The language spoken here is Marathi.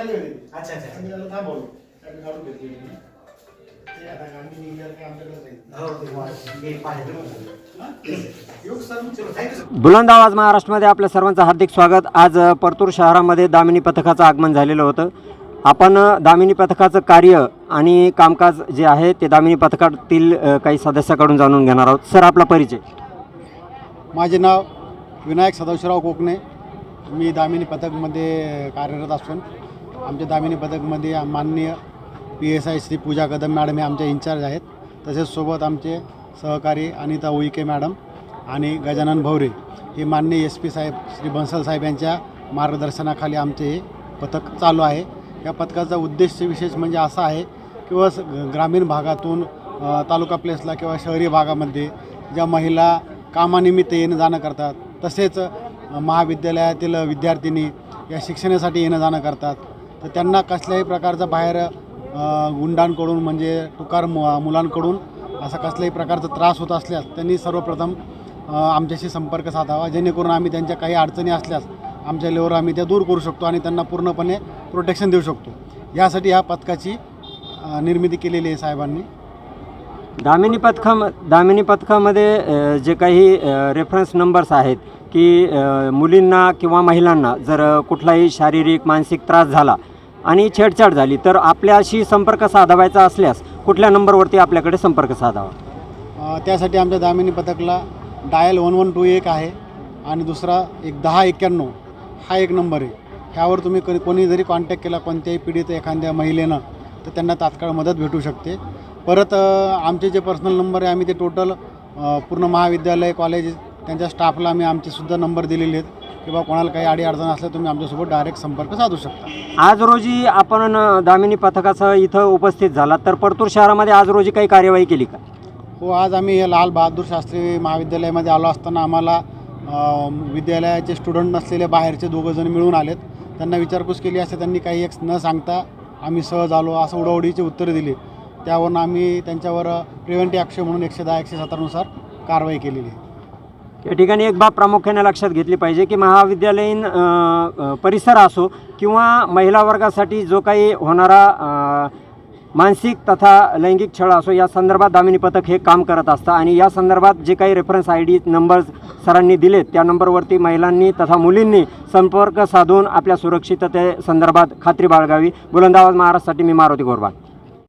ते चालले होते. अच्छा अच्छा. आम्ही त्याला थांबवलं. आम्ही काढून घेतली होती. ते आता आम्ही निघल्यावर काही आमच्याकडे जाईल हो थँक्यू सर. बुलंद आवाज महाराष्ट्रामध्ये आपल्या सर्वांचं हार्दिक स्वागत. आज परतूर शहरामध्ये दामिनी पथकाचं आगमन झालेलं होतं. आपण दामिनी पथकाचं कार्य आणि कामकाज जे आहे ते दामिनी पथकातील काही सदस्याकडून जाणून घेणार आहोत. सर आपला परिचय. माझे नाव विनायक सदाशिवराव कोकणे. मी दामिनी पथकमध्ये कार्यरत असून आमच्या दामिनी पथकमध्ये माननीय P S I Shri Pooja Kadam madam हे आमच्या इंचार्ज आहेत. तसेच सोबत आमचे सहकारी अनिता उईके मॅडम आणि गजानन भवरे हे माननीय एस पी साहेब श्री बन्सल साहेब यांच्या मार्गदर्शनाखाली आमचे हे पथक चालू आहे. या पथकाचा उद्देश विशेष म्हणजे असा आहे किंवा स- ग्रामीण भागातून तालुका प्लेसला किंवा शहरी भागामध्ये ज्या महिला कामानिमित्त येणं जाणं करतात तसेच महाविद्यालयातील विद्यार्थिनी या शिक्षणासाठी येणं जाणं करतात. तर त्यांना कसल्याही प्रकारचा बाहेर गुंडांकडून म्हणजे टुकार मु मुलांकडून असा कसल्याही प्रकारचा त्रास होत असल्यास त्यांनी सर्वप्रथम आमच्याशी संपर्क साधावा. जेणेकरून आम्ही त्यांच्या काही अडचणी असल्यास आमच्या लेवर आम्ही त्या दूर करू शकतो आणि त्यांना पूर्णपणे प्रोटेक्शन देऊ शकतो. यासाठी ह्या पथकाची निर्मिती केलेली आहे साहेबांनी. दामिनी पथका दामिनी पथकामध्ये जे काही रेफरन्स नंबर्स आहेत की मुलींना किंवा महिलांना जर कुठलाही शारीरिक मानसिक त्रास झाला आणि छेडछाड झाली. तर आपल्याशी संपर्क साधावायचा असल्यास कुठल्या नंबरवरती आपल्याकडे संपर्क साधावा? अ, त्यासाठी आमच्या दामिनी पथकला डायल वन वन टू एक आहे आणि दुसरा एक दहा एक्क्याण्णव. हा एक नंबर आहे. ह्यावर तुम्ही कधी कोणी जरी कॉन्टॅक्ट केला कोणत्याही पीडित एखाद्या महिलेनं तर त्यांना तात्काळ मदत भेटू शकते. परत अ, आमचे जे पर्सनल नंबर आहे आम्ही ते टोटल पूर्ण महाविद्यालय कॉलेज त्यांच्या स्टाफला आम्ही आमचेसुद्धा नंबर दिलेले आहेत. किंवा कोणाला काही अडीअडचण असल्या तुम्ही आमच्यासोबत डायरेक्ट संपर्क साधू शकता. आज रोजी आपण दामिनी पथकासह इथं उपस्थित झाला तर परतूर शहरामध्ये आज रोजी काही कार्यवाही केली का? हो आज आम्ही हे लाल बहादूर शास्त्री महाविद्यालयामध्ये आलो असताना आम्हाला विद्यालयाचे स्टुडंट नसलेले बाहेरचे दोघं जण मिळून आलेत. त्यांना विचारपूस केली असते त्यांनी काही एक न सांगता आम्ही सहज आलो असं उडवडीची उत्तरं दिली. त्यावरून आम्ही त्यांच्यावर प्रिव्हेंटिव्ह ॲक्शन म्हणून एकशे दहा एकशे सतरानुसार कारवाई केलेली आहे. या ठिकाणी एक बाब प्रामुख्याने लक्षात घेतली पाहिजे की महाविद्यालयीन परिसर असो किंवा महिला वर्गासाठी जो काही होणारा मानसिक तथा लैंगिक छळ असो या संदर्भात दामिनी पथक हे काम करत असतं आणि या संदर्भात जे काही रेफरन्स आय डी नंबर्स सरांनी दिलेत त्या नंबरवरती महिलांनी तथा मुलींनी संपर्क साधून आपल्या सुरक्षितते संदर्भात खात्री बाळगावी. बुलंदाबाद महाराष्ट्रासाठी मी मारुती गोरबा